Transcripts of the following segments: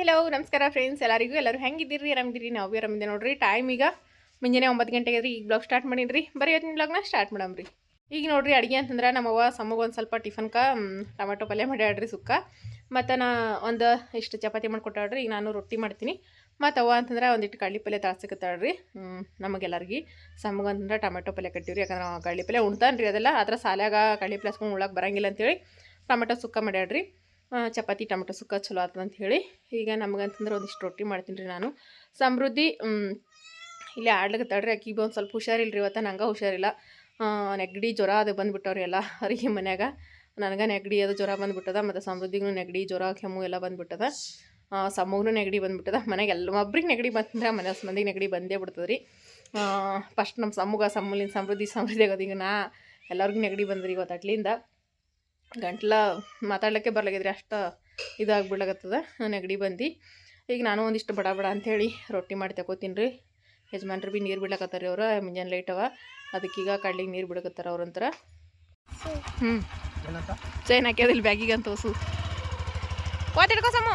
Hello ನಮಸ್ಕಾರ friends ಎಲ್ಲರಿಗೂ, ಎಲ್ಲರೂ ಹೆಂಗಿದ್ದೀರಿ? ಆರಾಮಿದ್ದೀರಿ? ನಾವು ಆರಾಮಿದ್ದೆ ನೋಡ್ರಿ. ಟೈಮ್ ಈಗ ಮುಂಜಾನೆ ಒಂಬತ್ತು ಗಂಟೆಗೆ ರೀ ಈಗ ಬ್ಲಾಗ್ ಸ್ಟಾರ್ಟ್ ಮಾಡೀನಿ ಬರೀ ಇವತ್ತಿನ ಬ್ಲಾಗ್ನ ಸ್ಟಾರ್ಟ್ ಮಾಡಮ್ರಿ ಈಗ ನೋಡ್ರಿ, ಅಡುಗೆ ಅಂತಂದ್ರೆ ನಮ್ಮವ್ವ ಸಮಗೆ ಒಂದು ಸ್ವಲ್ಪ ಟಿಫನ್ಕ ಟೊಮೆಟೊ ಪಲ್ಯ ಮಾಡ್ಯಾಡ್ರಿ ಸುಕ್ಕ. ಮತ್ತು ನಾ ಒಂದು ಇಷ್ಟು ಚಪಾತಿ ಮಾಡಿಕೊಟ್ಟಾಡ್ರಿ ಈಗ ನಾನು ರೊಟ್ಟಿ ಮಾಡ್ತೀನಿ. ಮತ್ತು ಅವ್ವ ಅಂತಂದ್ರೆ ಒಂದಿಟ್ಟು ಕಡ್ಲಿ ಪಲ್ಯ ತಾಳ್ಸಕತ್ತಾಳ್ರಿ ನಮಗೆಲ್ಲರಿಗೆ ಸಮಗಂತಂದ್ರೆ ಟೊಮೆಟೊ ಪಲ್ಯ ಕಟ್ಟಿವ್ರಿ, ಯಾಕಂದ್ರೆ ಕಡ್ಲಿ ಪಲ್ಯ ಉಣ್ತಾನ್ರಿ ಅದೆಲ್ಲ. ಆದ್ರೆ ಸಾಲಾಗ ಕಡ್ಲಿ ಪಲ್ಯ ಹಸ್ಕೊಂಡು ಉಳಕ್ಕೆ ಬರಂಗಿಲ್ಲ ಅಂತೇಳಿ ಟೊಮೆಟೊ ಸುಕ್ಕ ಮಾಡ್ಯಾಡ್ರಿ ಚಪಾತಿ, ಟೊಮೆಟೊ ಸುಕ್ಕ ಚಲೋ ಆತದ ಅಂತ ಹೇಳಿ. ಈಗ ನಮಗಂತಂದ್ರೆ ಒಂದಿಷ್ಟು ರೊಟ್ಟಿ ಮಾಡ್ತೀನಿ ರೀ ನಾನು. ಸಮೃದ್ಧಿ ಇಲ್ಲಿ ಆಡ್ಲಿಕ್ಕೆ ತಡ್ರಿ ಆಕಿಗೆ ಒಂದು ಸ್ವಲ್ಪ ಹುಷಾರಿಲ್ಲ ರೀ ಇವತ್ತು. ನಂಗೆ ಹುಷಾರಿಲ್ಲ. ನೆಗಡಿ ಜ್ವರ ಅದು ಬಂದುಬಿಟ್ಟವ್ರಿ ಎಲ್ಲ ಅವ್ರಿಗೆ ಮನ್ಯಾಗ. ನನಗೆ ನೆಗಡಿ ಅದು ಜ್ವರ ಬಂದುಬಿಟ್ಟದ. ಮತ್ತು ಸಮೃದ್ಧಿಗೂ ನೆಗಡಿ, ಜ್ವರ, ಕೆಮ್ಮು ಎಲ್ಲ ಬಂದುಬಿಟ್ಟದ. ಸಮ್ಮಗೂ ನೆಗಡಿ ಬಂದುಬಿಟ್ಟದ. ಮನೆಗೆ ಎಲ್ಲ ಒಬ್ರಿಗೆ ನೆಗಡಿ ಬಂತಂದ್ರೆ ಮನೆ ಮಂದಿಗೆ ನೆಗಡಿ ಬಂದೇ ಬಿಡ್ತದೆ ರೀ ಫಸ್ಟ್ ನಮ್ಮ ಸಮ್ಮುಗ ಸಮ್ಮಲಿನ ಸಮೃದ್ಧಿ ಸಮೃದ್ಧಿ ಆಗೋದು ಈಗ ನಾ ಎಲ್ಲರಿಗೂ ನೆಗಡಿ ಬಂದ್ರಿ ಇವತ್ತು ಅಟ್ಲಿಂದ. ಗಂಟ್ಲ ಮಾತಾಡ್ಲಿಕ್ಕೆ ಬರ್ಲಾಗಿದ್ರಿ ಅಷ್ಟು ಇದಾಗ್ಬಿಡ್ಲಾಗತ್ತದ ನೆಗಡಿ ಬಂದು. ಈಗ ನಾನು ಒಂದಿಷ್ಟು ಬಡ ಬಡ ಅಂಥೇಳಿ ರೊಟ್ಟಿ ಮಾಡಿ ತಗೋತೀನಿ ರೀ ಯಜಮಾನ್ರು ಭೀ ನೀರು ಬಿಡ್ಲಕತ್ತಾರ ಅವ್ರು ಮುಂಜಾನೆ ಲೈಟ್ ಅವ. ಅದಕ್ಕೀಗ ಕಡ್ಲಿಗೆ ನೀರು ಬಿಡಕತ್ತಾರ ಅವ್ರಂತರ ಹ್ಞೂ ಚೈನ್ ಹಾಕ್ಯದಿಲ್ಲ ಬ್ಯಾಗಿಗೆ ಅಂತ ಹೊಸು ಓದಿಡ್ಕೋ ಸಮ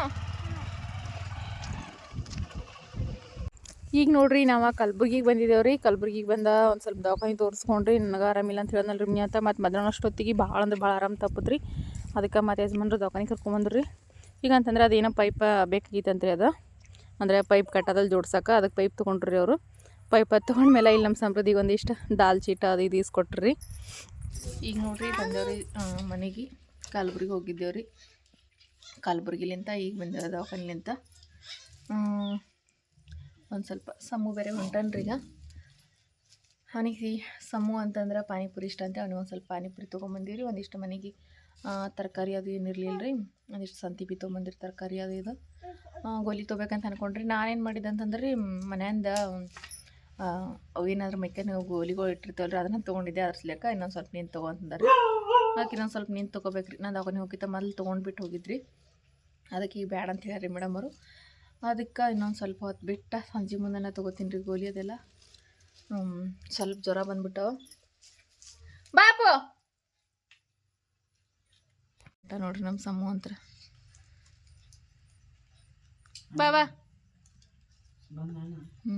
ಈಗ ನೋಡ್ರಿ ನಾವು ಕಲ್ಬುರ್ಗಿಗೆ ಬಂದಿದ್ದೇವ್ರಿ ಕಲ್ಬುರ್ಗಿಗೆ ಬಂದ ಒಂದು ಸ್ವಲ್ಪ ದವಾಖಾನೆ ತೋರಿಸ್ಕೊಂಡ್ರಿ. ನನಗೆ ಆರಾಮಿಲ್ಲ ಅಂತ ಹೇಳಿದ್ನಲ್ರಿ ಮೀ ಅಂತ. ಮತ್ತು ಮಧ್ಯಾಹ್ನ ಅಷ್ಟೊತ್ತಿಗೆ ಭಾಳ ಅಂದ್ರೆ ಭಾಳ ಆರಾಮ ತಪ್ಪದ್ರಿ. ಅದಕ್ಕೆ ಮತ್ತು ಯಜಮಾನ್ರು ದವಾಖಾನೆ ಕರ್ಕೊಂಬಂದ್ರಿ ಈಗ ಅಂತಂದ್ರೆ ಅದೇನೋ ಪೈಪ್ ಬೇಕಾಗಿತ್ತಂತ್ರಿ ಅದು. ಅಂದರೆ ಪೈಪ್ ಕಟ್ಟದಲ್ಲಿ ಜೋಡ್ಸಕ್ಕೆ ಅದಕ್ಕೆ ಪೈಪ್ ತೊಗೊಂಡ್ರಿ ಅವರು. ಪೈಪ್ ಅದು ತೊಗೊಂಡ್ಮೇಲೆ ಇಲ್ಲಿ ನಮ್ಮ ಸಂಪ್ರದಿಗೆ ಒಂದಿಷ್ಟು ದಾಲ್ ಚೀಟ ಅದು ಇದು ಇಸ್ಕೊಟ್ರಿ. ಈಗ ನೋಡ್ರಿ ಬಂದೇವ್ರಿ ಮನೆಗೆ ಕಲ್ಬುರ್ಗಿ ಹೋಗಿದ್ದೇವ್ರಿ. ಕಲ್ಬುರ್ಗಿಲಿಂದ ಈಗ ಬಂದೇವ್ರಿ ದವಾಖಾನಿಲಿಂದ ಒಂದು ಸ್ವಲ್ಪ ಸಮ್ಮು ಬೇರೆ ಹೊಂಟನ್ರೀಗ ಅವನಿಗೆ ಸಮ್ಮು ಅಂತಂದ್ರೆ ಪಾನಿಪುರಿ ಇಷ್ಟ ಅಂತ ಅವ್ನಿಗೆ ಒಂದು ಸ್ವಲ್ಪ ಪಾನಿಪುರಿ ತೊಗೊಂಬಂದಿವ್ರಿ. ಒಂದಿಷ್ಟು ಮನೆಗೆ ತರಕಾರಿ ಅದು ಏನಿರಲಿಲ್ಲ ರೀ ಒಂದಿಷ್ಟು ಸಂತಿ ಬಿ ತೊಗೊಂಬಂದಿರಿ ತರಕಾರಿ ಅದು ಇದು. ಗೋಲಿ ತೊಗೋಬೇಕಂತ ಅನ್ಕೊಂಡ್ರಿ. ನಾನೇನು ಮಾಡಿದ್ದೆ ಅಂತಂದ್ರೆ ರೀ ಮನೆಯಿಂದ ಅವು ಏನಾದ್ರೂ ಮೈಕೆ ನೀವು ಗೋಲಿಗಳು ಇಟ್ಟಿರ್ತೇವಲ್ಲ ರೀ ಅದನ್ನ ತೊಗೊಂಡಿದ್ದೆ ಅದ್ರ ಇನ್ನೊಂದು ಸ್ವಲ್ಪ ನೀನು ತೊಗೊಂತಂದ್ರೆ ಅದಕ್ಕೆ ಇನ್ನೊಂದು ಸ್ವಲ್ಪ ನೀನು ತೊಗೋಬೇಕ್ರಿ. ನಾನು ದವಾಖಾನೆ ಹೋಗಿದ್ದ ಮೊದಲು ತೊಗೊಂಡ್ಬಿಟ್ಟು ಹೋಗಿದ್ರಿ. ಅದಕ್ಕೆ ಈಗ ಬ್ಯಾಡ ಅಂತ ಹೇಳ್ರಿ ಮೇಡಮ್ ಅವರು. ಅದಕ್ಕೆ ಇನ್ನೊಂದು ಸ್ವಲ್ಪ ಹೊತ್ತು ಬಿಟ್ಟು ಸಂಜೆ ಮುಂದೆನೇ ತೊಗೋತೀನಿ ರೀ ಗೋಲಿ ಅದೆಲ್ಲ. ಹ್ಮ್, ಸ್ವಲ್ಪ ಜ್ವರ ಬಂದ್ಬಿಟ್ಟವ. ಬಾಪು! ನೋಡ್ರಿ ನಮ್ಮ ಸಮ್ಮು ಅಂತರ. ಬಾಬಾ ಹ್ಞೂ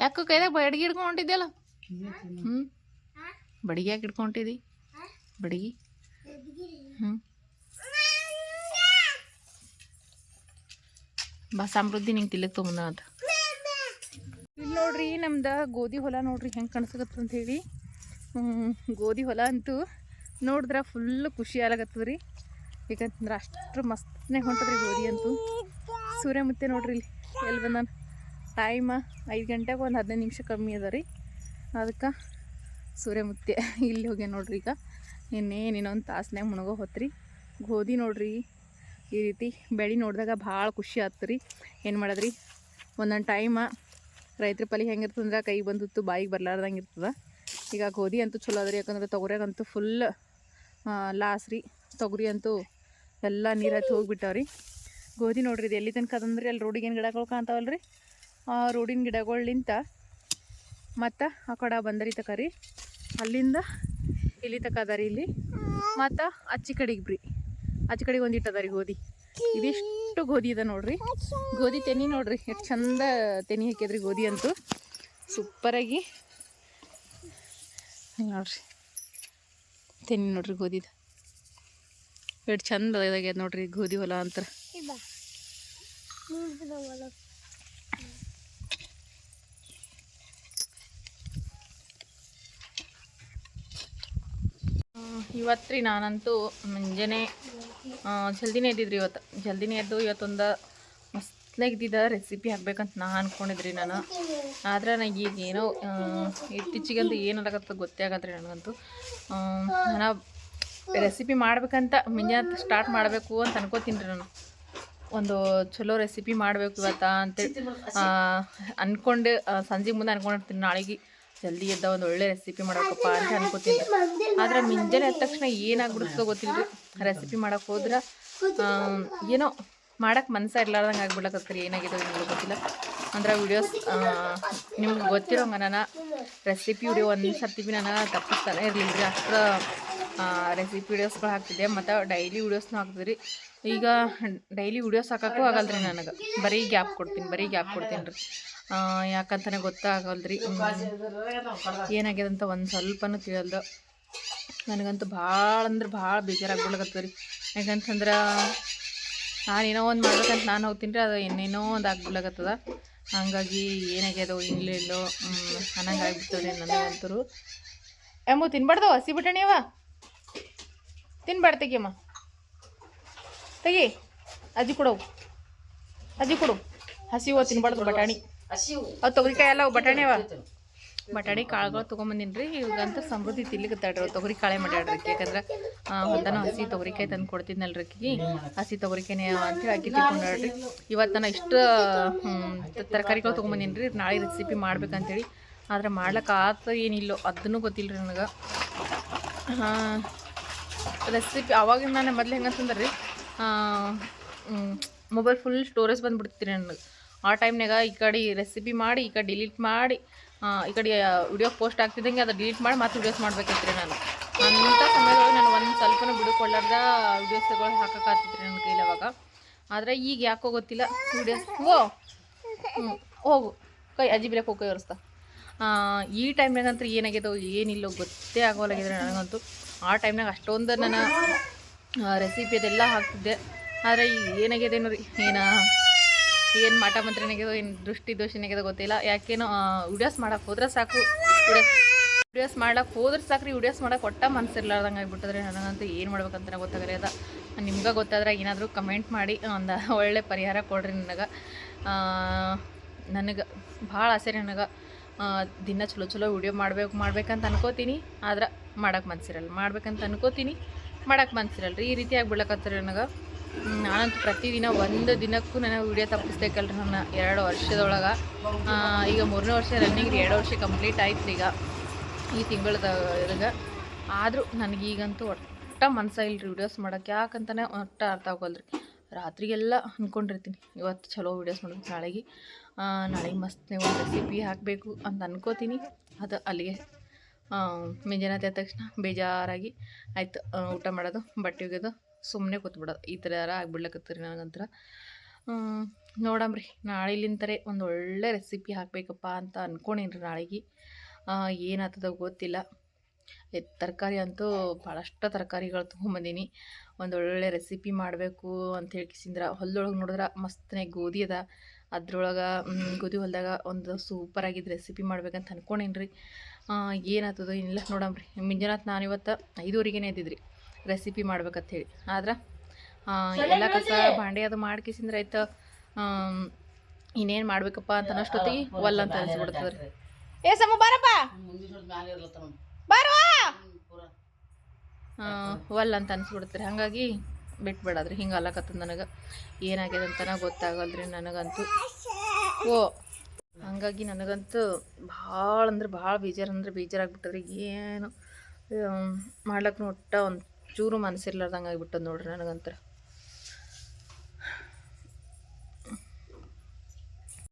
ಯಾಕೋ ಕೈದಾಗ ಬಡ್ಗಿ ಹಿಡ್ಕೊಂಡಿದ್ಯಲ್ಲ ಹ್ಞೂ ಬಡಿಗೆ ಯಾಕೆ ಹಿಡ್ಕೊಂಡಿದ್ದಿ ಬಡಗಿ? ಹ್ಞೂ ಬಾ, ಸಮೃದ್ಧಿ ನಿಂಗೆ ತಿಲ್ಲಕ್ ತೊಗೊಂಡ ಇಲ್ಲಿ ನೋಡ್ರಿ, ನಮ್ದು ಗೋಧಿ ಹೊಲ ನೋಡ್ರಿ ಹೆಂಗೆ ಕಾಣಿಸಕತ್ತ ಅಂತ ಹೇಳಿ. ಗೋಧಿ ಹೊಲ ಅಂತೂ ನೋಡಿದ್ರೆ ಫುಲ್ ಖುಷಿ ಆಗತ್ತದ ರೀ. ಯಾಕಂತಂದ್ರೆ ಅಷ್ಟು ಮಸ್ತ್ನೇ ಹೊಂಟದ್ರಿ ಗೋಧಿ ಅಂತೂ. ಸೂರ್ಯ ಮುತ್ತೆ ನೋಡ್ರಿ ಇಲ್ಲಿ ಎಲ್ಲಿ ಬಂದಾನ? ಟೈಮ ಐದು ಗಂಟೆಗೆ ಒಂದು ಹದಿನೈದು ನಿಮಿಷ ಕಮ್ಮಿ ಅದ ರೀ. ಅದಕ್ಕೆ ಸೂರ್ಯಮುತ್ತೆ ಇಲ್ಲಿ ಹೋಗ್ಯ ನೋಡ್ರಿ ಈಗ. ಇನ್ನೇನು ಇನ್ನೊಂದು ತಾಸ್ನ್ಯಾಗ ಮುಣಗೋ ಹೊತ್ರಿ ಗೋಧಿ ನೋಡ್ರಿ ಈ ರೀತಿ ಬೆಳೆ ನೋಡಿದಾಗ ಭಾಳ ಖುಷಿ ಆಯ್ತು ರೀ. ಏನು ಮಾಡೋದ್ರಿ? ಒಂದೊಂದು ಟೈಮ ರೈತರ ಪಲಿ ಹೆಂಗಿರ್ತಂದ್ರೆ ಕೈ ಬಂದಿತ್ತು, ಬಾಯಿಗೆ ಬರಲಾರ್ದಂಗೆ ಇರ್ತದೆ. ಈಗ ಗೋಧಿ ಅಂತೂ ಚಲೋ ಅದ ರೀ, ಯಾಕಂದ್ರೆ ತೊಗರಿಯಾಗಂತೂ ಫುಲ್ ಲಾಸ್ ರೀ. ತೊಗರಿ ಅಂತೂ ಎಲ್ಲ ನೀರು ಹತ್ತಿ ರೀ. ಗೋಧಿ ನೋಡ್ರಿ ಇದು ಎಲ್ಲಿ ತನಕ ಅದಂದ್ರೆ ಅಲ್ಲಿ ರೋಡಿಗೇನು ಗಿಡಗಳು ಕಾಣ್ತಾವಲ್ಲ ರೀ ಆ ರೋಡಿನ ಗಿಡಗಳಿಂತ ಮತ್ತು ಆ ಕಡೆ ಬಂದರಿ ತಕ ರೀ ಅಲ್ಲಿಂದ ಇಲ್ಲಿ ತಕ ಅದ ರೀ ಇಲ್ಲಿ. ಮತ್ತು ಅಚ್ಚಿ ಕಡೆಗೆ ಬ್ರಿ. ಆಚೆ ಕಡೆಗೆ ಒಂದಿಟ್ಟು ಅದ ರೀ ಗೋಧಿ. ಇದಿಷ್ಟು ಗೋಧಿ ಇದೆ ನೋಡ್ರಿ. ಗೋಧಿ ತೆನಿ ನೋಡ್ರಿ ಎಷ್ಟು ಚಂದ ತೆನಿ ಹಾಕಿದ್ರಿ ಗೋಧಿ ಅಂತೂ. ಸೂಪರಾಗಿ ನೋಡ್ರಿ. ತೆನಿ ನೋಡ್ರಿ ಗೋಧಿದ. ಎಷ್ಟು ಚಂದ ಇದಾಗ್ಯದ ನೋಡ್ರಿ ಗೋಧಿ ಹೊಲ ಅಂತ ಇವತ್ತು ರೀ ನಾನಂತೂ ಮುಂಜಾನೆ ಜಲ್ದಿನೇ ಎದ್ದಿದ್ರಿ ಇವತ್ತು. ಜಲ್ದಿನೇ ಎದ್ದು ಇವತ್ತೊಂದು ಮಸ್ತ್ನಾಗಿದ್ದಿದ್ದ ರೆಸಿಪಿ ಹಾಕ್ಬೇಕಂತ ನಾ ಅಂದ್ಕೊಂಡಿದ್ರಿ ನಾನು. ಆದ್ರೆ ನನಗೆ ಈಗ ಏನೋ ಇತ್ತೀಚಿಗಂತೂ ಏನಾಗತ್ತ ಗೊತ್ತೇ ಆಗತ್ರಿ ನನಗಂತೂ. ನಾನು ರೆಸಿಪಿ ಮಾಡ್ಬೇಕಂತ ಮುಂಜಾನೆ ಸ್ಟಾರ್ಟ್ ಮಾಡಬೇಕು ಅಂತ ಅನ್ಕೋತೀನಿ ರೀ ನಾನು. ಒಂದು ಚಲೋ ರೆಸಿಪಿ ಮಾಡಬೇಕು ಇವತ್ತು ಅಂತೇಳಿ ಅಂದ್ಕೊಂಡು ಸಂಜೆ ಮುಂದೆ ಅನ್ಕೊಂಡಿರ್ತೀನಿ ನಾಳೆಗೆ. ಜಲ್ದಿ ಎದ್ದ ಒಂದು ಒಳ್ಳೆ ರೆಸಿಪಿ ಮಾಡಬೇಕಪ್ಪ ಅಂತ ಅನ್ಕೋತೀನಿ. ಆದ್ರೆ ಮಿಂಜಾನೆ ಎದ್ದ ತಕ್ಷಣ ಏನಾಗ್ಬಿಡುತ್ತೋ ಗೊತ್ತಿಲ್ಲ ರೆಸಿಪಿ ಮಾಡಕ್ಕೆ ಹೋದ್ರೆ ಏನೋ ಮಾಡಕ್ಕೆ ಮನಸ್ಸ ಇರ್ಲಾರ್ದಂಗೆ ಆಗ್ಬಿಡಕತ್ರಿ ಏನಾಗಿದೆ ನಿಮ್ಗೆ ಗೊತ್ತಿಲ್ಲ. ಅಂದ್ರೆ ವಿಡಿಯೋಸ್ ನಿಮ್ಗೆ ಗೊತ್ತಿರೋ ನಾನು ರೆಸಿಪಿ ವಿಡಿಯೋ ಒಂದು ಸರ್ತಿ ಭೀ ನಾನು ತಪ್ಪಿಸ್ತಾನೆ ಇರಲಿಲ್ಲ ರೀ ಅಷ್ಟು ರೆಸಿಪಿ ವೀಡಿಯೋಸ್ಗಳು ಹಾಕ್ತಿದ್ದೆ. ಮತ್ತು ಡೈಲಿ ವೀಡಿಯೋಸ್ನೂ ಹಾಕ್ತೀರಿ ಈಗ ಡೈಲಿ ವೀಡಿಯೋಸ್ ಹಾಕೋಕ್ಕೂ ರೀ ನನಗೆ. ಬರೀ ಗ್ಯಾಪ್ ಕೊಡ್ತೀನಿ, ಬರೀ ಗ್ಯಾಪ್ ಕೊಡ್ತೀನಿ ರೀ ಯಾಕಂತಾನೆ ಗೊತ್ತಾಗಲ್ರಿ. ಏನಾಗ್ಯದ ಅಂತ ಒಂದು ಸ್ವಲ್ಪನೂ ತಿಳಿಯಲ್ದು. ನನಗಂತೂ ಭಾಳ ಅಂದ್ರೆ ಭಾಳ ಬೇಜಾರಾಗ್ಬಿಡ್ಲಕತ್ತದ ರೀ ಯಾಕಂತಂದ್ರೆ ನಾನೇನೋ ಒಂದು ಮಾಡ್ಬೇಕಂತ ನಾನು ಹೋಗ್ತೀನಿ ರೀ, ಅದು ಏನೇನೋ ಒಂದು ಆಗ್ಬಿಡ್ಲಾಗತ್ತದ ಹಂಗಾಗಿ ಏನಾಗ್ಯದೋ ಇಲ್ಲೋ ಅನ್ನಂಗೆ ಆಗ್ಬಿಡ್ತದೆ ನನಗಂತೂ. ಎಮ್ಮು, ತಿನ್ಬಾರ್ದು, ಹಸಿ ಬಟಾಣಿ ತಿನ್ಬಾರ್ದು ತೆಗಿಯಮ್ಮ. ತೆಗಿ. ಅಜ್ಜಿ ಕೊಡವು ಅಜ್ಜಿ ಕೊಡು. ಹಸಿವು ತಿನ್ಬಾರ್ದು ಬಟಾಣಿ. ಅವು ತೊಗರಿಕಾಯಿ ಎಲ್ಲ ಬಟಾಣಿ ಅವ. ಬಟಾಣಿ ಕಾಳುಗಳು ತೊಗೊಂಬಂದಿನ್ರಿ. ಇವಾಗಂತೂ ಸಮೃದ್ಧಿ ತಡ್ರಿ ತೊಗರಿ ಕಾಳೆ ಮಾಡ್ಯಾಡ್ರಿ ಯಾಕಂದ್ರೆ ಹೊಲ್ದಾನ ಹಸಿ ತೊಗರಿಕಾಯಿ ತಂದು ಕೊಡ್ತಿದ್ನಲ್ರಿ ಆಕಿಗೆ ಹಸಿ ತೊಗರಿಕಾಯಿನೇ ಅಂತೇಳಿ ಅಕ್ಕಿ ತಿಳ್ಕೊಂಡ್ರಿ ಇವತ್ತು ನಾನು ಇಷ್ಟು ತರಕಾರಿಗಳು ತೊಗೊಂಬಂದಿನ್ರಿ. ನಾಳೆ ರೆಸಿಪಿ ಮಾಡ್ಬೇಕಂತೇಳಿ. ಆದ್ರೆ ಮಾಡ್ಲಿಕ್ಕೆ ಆತ ಏನಿಲ್ಲೋ ಅದನ್ನು ಗೊತ್ತಿಲ್ಲ ರೀ ನನಗೆ ರೆಸಿಪಿ ಅವಾಗ ನಾನು ಮೊದಲು ಹೆಂಗಂತಂದ್ರೆ ರೀ ಮೊಬೈಲ್ ಫುಲ್ ಸ್ಟೋರೇಜ್ ಬಂದುಬಿಡ್ತೀರಿ ನನಗೆ ಆ ಟೈಮ್ನಾಗ ಈ ಕಡೆ ರೆಸಿಪಿ ಮಾಡಿ, ಈ ಕಡೆ ಡಿಲೀಟ್ ಮಾಡಿ ಈ ಕಡೆ ವಿಡಿಯೋ ಪೋಸ್ಟ್ ಆಗ್ತಿದ್ದಂಗೆ ಅದು ಡಿಲೀಟ್ ಮಾಡಿ ಮತ್ತೆ ವಿಡಿಯೋಸ್ ಮಾಡ್ಬೇಕಿತ್ತು ನಾನು. ಅಂಥ ಸಮಯದೊಳಗೆ ನಾನು ಒಂದು ಸ್ವಲ್ಪನೂ ಬಿಡುಕೊಳ್ಳಾರ್ದ ಹಾಕೋಕ್ಕಾಗ್ತಿತ್ತು ನನ್ನ ಕೈಲಿ ಅವಾಗ. ಆದರೆ ಈಗ ಯಾಕೋ ಗೊತ್ತಿಲ್ಲ ವಿಡಿಯೋಸ್ ಓ! ಹೋಗು. ಕೈ, ಅಜ್ಜಿ ಬಿರಕ್ಕೆ ಹೋಗಿ ಈ ಟೈಮ್ನಾಗಂತೂ ಏನಾಗ್ಯದೋ ಏನಿಲ್ಲೋ ಗೊತ್ತೇ ಆಗೋಲಾಗಿದ್ರೆ ನನಗಂತೂ. ಆ ಟೈಮ್ನಾಗ ಅಷ್ಟೊಂದು ನಾನು ರೆಸಿಪಿ ಅದೆಲ್ಲ ಹಾಕ್ತಿದ್ದೆ. ಆದರೆ ಈಗ ಏನಾಗ್ಯದೇನೋ ರೀ ಏನು ಏನು ಮಾಟ ಮಂತ್ರ ಏನಾಗ್ಯದೋ, ಏನು ದೃಷ್ಟಿ ದೋಷ ಏನಾಗ್ಯದೋ ಗೊತ್ತಿಲ್ಲ. ಯಾಕೇನೋ ವಿಡಿಯೋಸ್ ಮಾಡಕ್ಕೆ ಹೋದ್ರೆ ಸಾಕು. ವಿಡಿಯೋಸ್ ವಿಡಿಯೋಸ್ ಹೋದ್ರೆ ಸಾಕು ರೀ ವಿಡಿಯೋಸ್ ಮಾಡಕ್ಕೆ ಒಟ್ಟ ಮನಸ್ಸಿರ್ಲಾರ್ದಂಗೆ ಆಗ್ಬಿಟ್ಟಿದ್ರೆ ನನಗಂತೂ ಏನು ಮಾಡ್ಬೇಕಂತ ಗೊತ್ತಾಗಲಿ ಅದ ನಿಮ್ಗೆ ಗೊತ್ತಾದ್ರೆ ಏನಾದರೂ ಕಮೆಂಟ್ ಮಾಡಿ, ಒಂದು ಒಳ್ಳೆ ಪರಿಹಾರ ಕೊಡ್ರಿ ನನಗೆ. ನನಗೆ, ಭಾಳ ಆಸೆ ನನಗೆ. ದಿನ ಚಲೋ ಚಲೋ ವಿಡಿಯೋ ಮಾಡ್ಬೇಕು ಮಾಡ್ಬೇಕಂತ ಅನ್ಕೋತೀನಿ. ಆದ್ರೆ ಮಾಡೋಕೆ ಮನ್ಸಿರಲ್ಲ. ಮಾಡ್ಬೇಕಂತ ಅನ್ಕೋತೀನಿ. ಮಾಡಕ್ಕೆ ಮನ್ಸಿರಲ್ಲ ರೀ ಈ ರೀತಿ ಆಗ್ಬಿಡ್ಲಕತ್ತರ ನನಗೆ. ನಾನಂತೂ ಪ್ರತಿದಿನ ಒಂದು ದಿನಕ್ಕೂ ನನಗೆ ವಿಡಿಯೋ ತಪ್ಪಿಸ್ಬೇಕಲ್ರಿ ನನ್ನ ಎರಡು ವರ್ಷದೊಳಗೆ. ಈಗ ಮೂರನೇ ವರ್ಷ ರನ್ನಿಂಗ್ ರೀ, ಎರಡು ವರ್ಷ ಕಂಪ್ಲೀಟ್ ಆಯ್ತು ಈಗ ಈ ತಿಂಗಳದ ಇದಾಗ ಆದರೂ ನನಗೀಗಂತೂ ಒಟ್ಟ ಇಲ್ರಿ ವಿಡಿಯೋಸ್ ಮಾಡೋಕ್ಕೆ ಯಾಕಂತಾನೆ ಒಟ್ಟ ಅರ್ಥ ಆಗೋಲ್ರಿ. ರಾತ್ರಿಗೆಲ್ಲ ಅಂದ್ಕೊಂಡಿರ್ತೀನಿ ಇವತ್ತು ಚಲೋ ವೀಡಿಯೋಸ್ ಮಾಡೋದು ನಾಳೆಗೆ. ನಾಳೆಗೆ ಮಸ್ತ್ ನೀವು ರೆಸಿಪಿ ಹಾಕಬೇಕು ಅಂತ ಅನ್ಕೋತೀನಿ. ಅದು ಅಲ್ಲಿಗೆ ಮುಂಜಾನೆ ಆದ ತಕ್ಷಣ ಬೇಜಾರಾಗಿ ಆಯ್ತು ಊಟ ಮಾಡೋದು, ಬಟ್ಟೆ ಒಗೆದು ಸುಮ್ಮನೆ ಕೂತ್ಬಿಡೋದು. ಈ ಥರ ಆಗ್ಬಿಡ್ಲಕತ್ತೀರಿ ನನಗಂತರ. ನೋಡಂಬ್ರಿ ನಾಳೆಲಿಂತರೇ ಒಂದು ಒಳ್ಳೆ ರೆಸಿಪಿ ಹಾಕಬೇಕಪ್ಪ ಅಂತ ಅಂದ್ಕೊಂಡೇನ್ರಿ ನಾಳೆಗೆ. ಏನಾಗ್ತದೋ ಗೊತ್ತಿಲ್ಲ. ತರಕಾರಿ ಅಂತೂ ಭಾಳಷ್ಟು ತರಕಾರಿಗಳು ತೊಗೊಂಬಂದೀನಿ. ಒಂದು ಒಳ್ಳೊಳ್ಳೆ ರೆಸಿಪಿ ಮಾಡಬೇಕು ಅಂತ ಹೇಳ್ಕಿಸಿಂದ್ರ ಹೊಲದೊಳಗೆ ನೋಡಿದ್ರೆ ಮಸ್ತನೇ ಗೋಧಿ ಅದ. ಅದ್ರೊಳಗೆ ಗೋಧಿ ಹೊಲದಾಗ ಒಂದು ಸೂಪರ್ ಆಗಿದ್ದು ರೆಸಿಪಿ ಮಾಡ್ಬೇಕಂತ ಅನ್ಕೊಂಡೇನಿ ರೀ ಏನಾಗ್ತದೋ ಏನಿಲ್ಲ ನೋಡಮ್ರಿ. ಮುಂಜಾನೆ ನಾನು ಇವತ್ತು ಐದುವರೆಗೇನೆ ಇದ್ದಿದ್ರಿ ರೆಸಿಪಿ ಮಾಡ್ಬೇಕಂತ ಹೇಳಿ ಆದ್ರೆ ಆ, ಎಲ್ಲ ಕಸ ಬಾಂಡೆ ಅದು ಮಾಡ್ಕಿಸಿಂದ್ರೆ ಆಯ್ತು ಇನ್ನೇನು ಮಾಡ್ಬೇಕಪ್ಪ ಅಂತ ಅನ್ನೋಷ್ಟೊತ್ತಿಗೆ ಒಲ್ಲ ಅಂತ ಅನ್ಸ್ಬಿಡ್ತದೆ ರೀ ಏ ಸಮ ಬಾರಪ್ಪ! ಒಲ್ಲ ಅಂತ ಅನ್ಸ್ಬಿಡ್ತಾರೆ. ಹಾಗಾಗಿ ಬಿಟ್ಬಿಡಾದ್ರಿ ಹಿಂಗೆ ಅಲ್ಲಕತ್ತದ ನನಗೆ. ಏನಾಗ್ಯದ ಅಂತನ ಗೊತ್ತಾಗಲ್ರಿ ನನಗಂತೂ. ಓ, ಹಂಗಾಗಿ ನನಗಂತೂ ಭಾಳ ಅಂದ್ರೆ ಭಾಳ ಬೇಜಾರು ಅಂದ್ರೆ ಬೇಜಾರಾಗ್ಬಿಟ್ಟದ್ರಿ. ಏನು ಮಾಡ್ಲಕ್ಕೆ ನೋಟ ಒಂದು ಚೂರು ಮನಸ್ಸಿರ್ಲಾರ್ದಂಗೆ ಆಗಿಬಿಟ್ಟದ ನೋಡ್ರಿ ನನಗಂತರ.